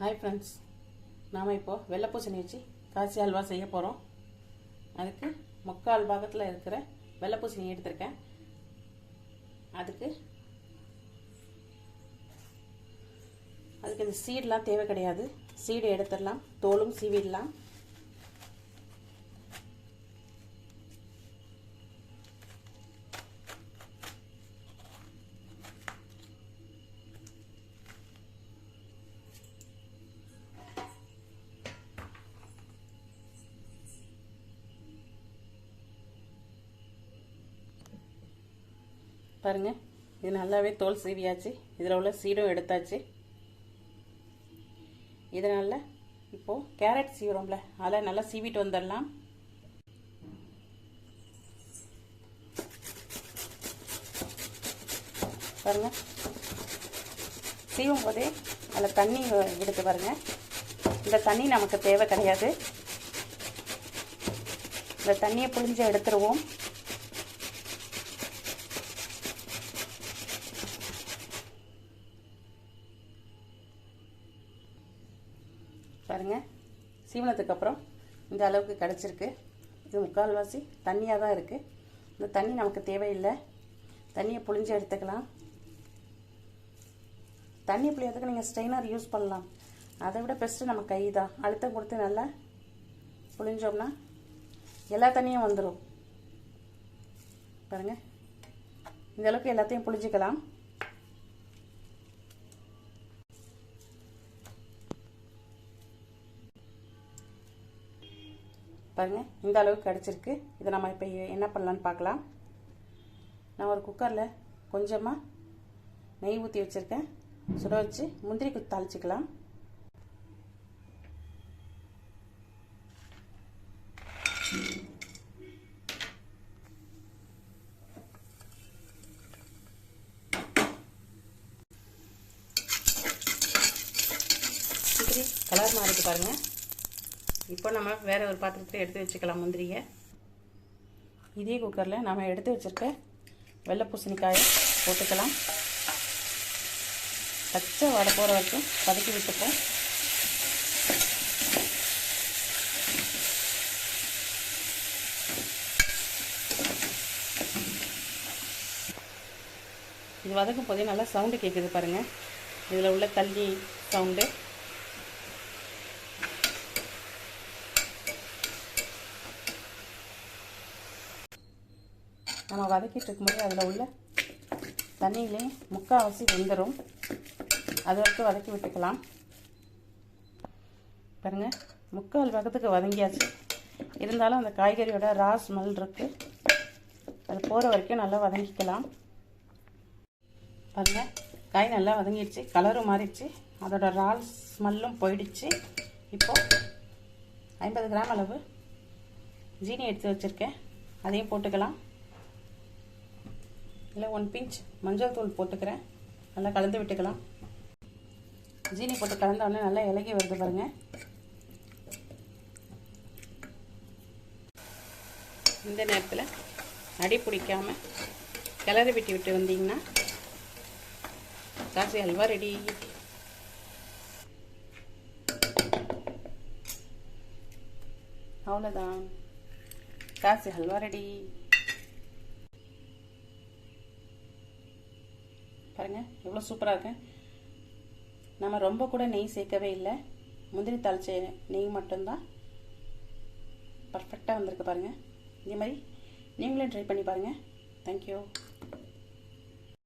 Hi friends நாம் இப்போது வெள்ளை பூசணி வச்சு காசி அல்வா செய்ய போகிறோம் அதுக்கு முக்கால் பாகத்தில் இருக்கிற வெள்ளை பூசணி எடுத்திருக்கேன். அதுக்கு அதுக்கு இந்த சீடெலாம் தேவை கிடையாது. சீடு எடுத்துடலாம். தோலும் சீவிடலாம். பாருங்கள் இது நல்லாவே தோல் சீவியாச்சு. இதில் உள்ள சீடும் எடுத்தாச்சு. இதனால் இப்போது கேரட் சீவுறோம்ல அதில் நல்லா சீவிட்டு வந்துடலாம். பாருங்கள் சீவும் போதே அதில் தண்ணி எடுத்து பாருங்கள் இந்த தண்ணி நமக்கு தேவை கிடையாது. இந்த தண்ணியை புழிஞ்சு எடுத்துருவோம். பாருங்கள் சீவனத்துக்கு அப்புறம் இந்த அளவுக்கு கிடச்சிருக்கு. இது முக்கால்வாசி தண்ணியாக தான் இருக்குது இந்த தண்ணி நமக்கு தேவையில்லை. தண்ணியை புழிஞ்சு எடுத்துக்கலாம். தண்ணி புளியறதுக்கு நீங்கள் ஸ்ட்ரெயினர் யூஸ் பண்ணலாம். அதை விட பெஸ்ட்டு நம்ம கை தான். அழுத்தம் கொடுத்து நல்லா புழிஞ்சோம்னா எல்லா தண்ணியும் வந்துடும் பாருங்கள் இந்த அளவுக்கு எல்லாத்தையும் புழிஞ்சிக்கலாம். பாருங்கள் இந்த அளவுக்கு கிடச்சிருக்கு. இதை நம்ம இப்போ என்ன பண்ணலான்னு பார்க்கலாம். நான் ஒரு குக்கரில் கொஞ்சமாக நெய் ஊற்றி வச்சுருக்கேன். சுட வச்சு முந்திரி குத்து தாளிச்சிக்கலாம். முந்திரி கலர் மாறிட்டு பாருங்கள் இப்போ நம்ம வேறு ஒரு பாத்திரத்தில் எடுத்து வச்சுக்கலாம் முந்திரியை. இதே குக்கரில் நம்ம எடுத்து வச்சுருக்க வெள்ளை பூசணிக்காயை போட்டுக்கலாம். பச்சை வடை போகிற வரைக்கும் பதுக்கி விட்டுப்போம். இது வதக்கும் போதே நல்லா சவுண்டு கேட்குது பாருங்கள் இதில் உள்ள தண்ணி சவுண்டு நம்ம வதக்கிட்டு இருக்கும்போது அதில் உள்ள தண்ணியிலே முக்கால்வாசி வெந்துடும் அது வரைக்கும் வதக்கி விட்டுக்கலாம். பாருங்கள் முக்கால் பக்கத்துக்கு வதங்கியாச்சு. இருந்தாலும் அந்த காய்கறியோட ரா ஸ்மெல் இருக்குது அது போகிற வரைக்கும் நல்லா வதங்கிக்கலாம். பாருங்கள் காய் நல்லா வதங்கிடுச்சு கலரும் மாறிடுச்சு. அதோட ரால் ஸ்மெல்லும் போயிடுச்சு. இப்போது ஐம்பது கிராம் அளவு ஜீனி எடுத்து வச்சுருக்கேன். அதையும் போட்டுக்கலாம். இதில் ஒன் பிஞ்ச் மஞ்சள் தூள் போட்டுக்கிறேன். நல்லா கலந்து விட்டுக்கலாம். ஜீனி போட்டு கலந்த உடனே நல்லா இலகி வருது பாருங்கள் இந்த நேரத்தில் அடி பிடிக்காம கிளறி விட்டு விட்டு வந்தீங்கன்னா காசி அல்வா ரெடி அவ்வளோதான் காசி அல்வா ரெடி பாருங்கள் எவ்வளோ சூப்பராக இருக்கு. நம்ம ரொம்ப கூட நெய் சேர்க்கவே இல்லை. முந்திரி தாளிச்ச நெய் மட்டும்தான் பர்ஃபெக்டாக வந்திருக்கு பாருங்கள் இதே மாதிரி நீங்களும் ட்ரை பண்ணி பாருங்கள் தேங்க்யூ